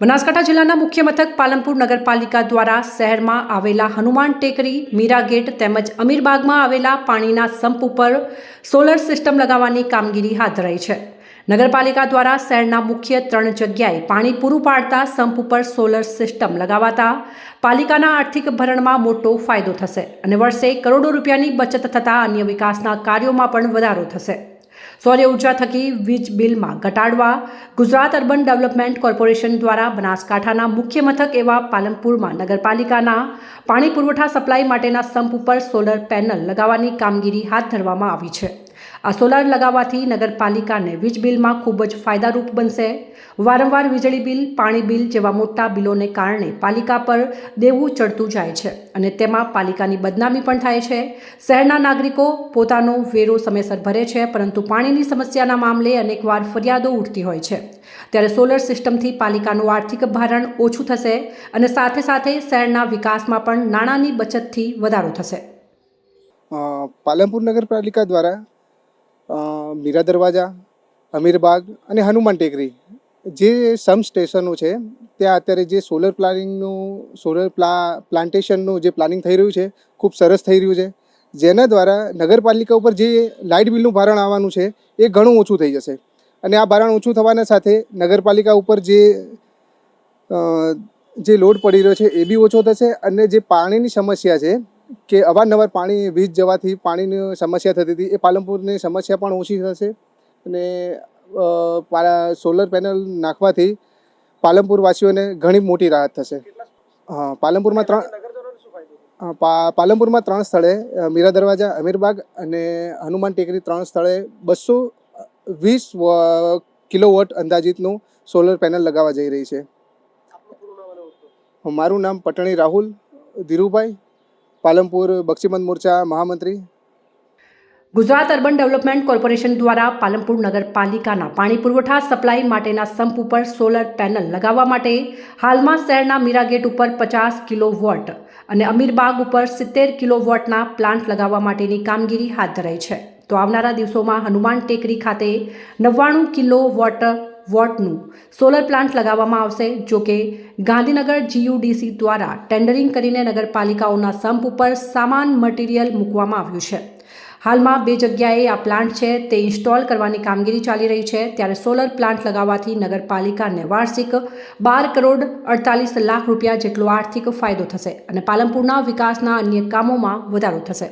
બનાસકાંઠા જિલ્લાના મુખ્ય મથક પાલનપુર નગરપાલિકા દ્વારા શહેરમાં આવેલા હનુમાન ટેકરી, મીરા ગેટ તેમજ અમીરબાગમાં આવેલા પાણીના સંપ ઉપર સોલર સિસ્ટમ લગાવવાની કામગીરી હાથ ધરાઈ છે. નગરપાલિકા દ્વારા શહેરના મુખ્ય ત્રણ જગ્યાએ પાણી પૂરું પાડતા સંપ ઉપર સોલર સિસ્ટમ લગાવાતા પાલિકાના આર્થિક ભરણમાં મોટો ફાયદો થશે અને વર્ષે કરોડો રૂપિયાની બચત થતાં અન્ય વિકાસના કાર્યોમાં પણ વધારો થશે. સૌર ઊર્જા થકી વીજ બિલમાં ઘટાડવા, ગુજરાત અર્બન ડેવલપમેન્ટ કોર્પોરેશન દ્વારા બનાસકાંઠાના મુખ્ય મથક એવા પાલનપુરમાં નગરપાલિકાના પાણી પુરવઠા સપ્લાય માટેના સંપ ઉપર સોલર પેનલ લગાવવાની કામગીરી હાથ ધરવામાં આવી છે. આ સોલાર લગાવવાથી નગરપાલિકાને વીજ બિલમાં ખૂબ જ ફાયદારૂપ બનશે. વારંવાર વીજળી બિલ, પાણી બિલ જેવા મોટા બિલોને કારણે પાલિકા પર દેવું ચડતું જાય છે અને તેમાં પાલિકાની બદનામી પણ થાય છે. શહેરના નાગરિકો પોતાનો વેરો સમયસર ભરે છે, પરંતુ પાણીની સમસ્યાના મામલે અનેકવાર ફરિયાદો ઉઠતી હોય છે. ત્યારે સોલર સિસ્ટમથી પાલિકાનું આર્થિક ભારણ ઓછું થશે અને સાથે સાથે શહેરના વિકાસમાં પણ નાણાંની બચતથી વધારો થશે. પાલનપુર નગરપાલિકા દ્વારા મીરા દરવાજા અમીરબાગ અને હનુમાન ટેકરી. જે સમ સ્ટેશનો છે, ત્યાં અત્યારે જે સોલર પ્લાનિંગનું સોલર પ્લા પ્લાન્ટેશનનું જે પ્લાનિંગ થઈ રહ્યું છે, ખૂબ સરસ થઈ રહ્યું છે. જેના દ્વારા નગરપાલિકા ઉપર જે લાઇટ બિલનું ભારણ આવવાનું છે, એ ઘણું ઓછું થઈ જશે. અને આ ભારણ ઓછું થવાના સાથે નગરપાલિકા ઉપર જે જે લોડ પડી રહ્યો છે, એ બી ઓછો થશે અને જે પાણીની સમસ્યા છે કે અવારનવાર પાણી વીજ જવાથી પાણીની સમસ્યા થતી હતી. એ પાલનપુરની સમસ્યા પણ ઓછી થશે અને સોલર પેનલ નાખવાથી પાલનપુર વાસીઓને ઘણી મોટી રાહત થશે. હા, પાલનપુરમાં ત્રણ પાલનપુરમાં ત્રણ સ્થળે મીરા દરવાજા, અમીરબાગ અને હનુમાન ટેકરી ત્રણ સ્થળે બસો વીસ કિલોવોટ અંદાજિતનું સોલર પેનલ લગાવવા જઈ રહી છે. મારું નામ પટણી રાહુલ ધીરુભાઈ. પાલનપુર બક્ષીબંધ મોરચા મહામંત્રી. ગુજરાત અર્બન ડેવલપમેન્ટ કોર્પોરેશન દ્વારા પાલનપુર નગરપાલિકાના પાણી પુરવઠા સપ્લાય માટેના સંપ ઉપર સોલર પેનલ લગાવવા માટે હાલમાં શહેરના મીરા ગેટ ઉપર પચાસ કિલો વોટ અને અમીરબાગ ઉપર સિત્તેર કિલો વોટના પ્લાન્ટ લગાવવા માટેની કામગીરી હાથ ધરાઈ છે. તો આવનારા દિવસોમાં હનુમાન ટેકરી ખાતે નવ્વાણું કિલો વોટ વોટનું સોલર પ્લાન્ટ લગાવવામાં આવશે, જો કે ગાંધીનગર જીયુડીસી દ્વારા ટેન્ડરિંગ કરીને નગરપાલિકાઓના સંપ ઉપર સામાન મટીરિયલ મૂકવામાં આવ્યું છે. હાલમાં બે જગ્યાએ આ પ્લાન્ટ છે, તે ઇન્સ્ટોલ કરવાની કામગીરી ચાલી રહી છે. ત્યારે સોલર પ્લાન્ટ લગાવવાથી નગરપાલિકાને વાર્ષિક બાર કરોડ અડતાલીસ લાખ રૂપિયા જેટલો આર્થિક ફાયદો થશે અને પાલનપુરના વિકાસના અન્ય કામોમાં વધારો થશે.